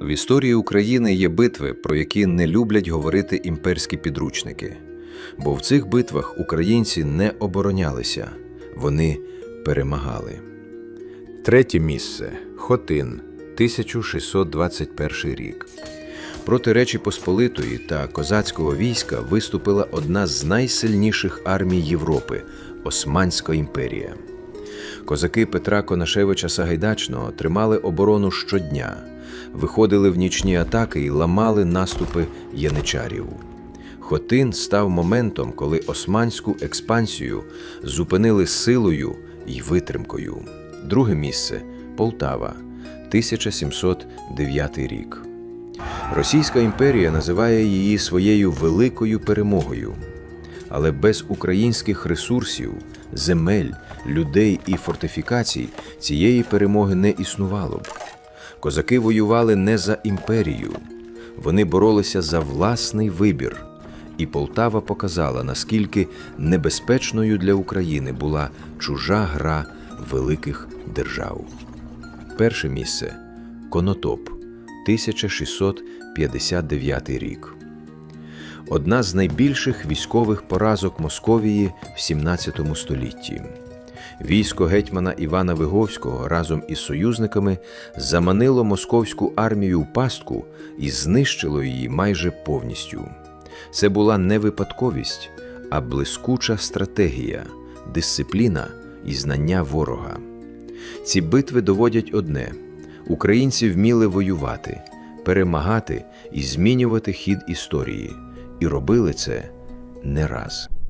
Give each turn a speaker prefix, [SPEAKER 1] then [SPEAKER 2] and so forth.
[SPEAKER 1] В історії України є битви, про які не люблять говорити імперські підручники. Бо в цих битвах українці не оборонялися, вони перемагали.
[SPEAKER 2] Третє місце Хотин, 1621 рік.
[SPEAKER 1] Проти Речі Посполитої та козацького війська виступила одна з найсильніших армій Європи Османська імперія. Козаки Петра Конашевича Сагайдачного тримали оборону щодня, виходили в нічні атаки і ламали наступи яничарів. Хотин став моментом, коли османську експансію зупинили силою і витримкою. Друге місце Полтава, 1709 рік. Російська імперія називає її своєю великою перемогою. Але без українських ресурсів, земель, людей і фортифікацій цієї перемоги не існувало б. Козаки воювали не за імперію, вони боролися за власний вибір. І Полтава показала, наскільки небезпечною для України була чужа гра великих держав. Перше місце Конотоп, 1659 рік. Одна з найбільших військових поразок Московії в 17 столітті. Військо гетьмана Івана Виговського разом із союзниками заманило московську армію в пастку і знищило її майже повністю. Це була не випадковість, а блискуча стратегія, дисципліна і знання ворога. Ці битви доводять одне: українці вміли воювати, перемагати і змінювати хід історії, і робили це не раз.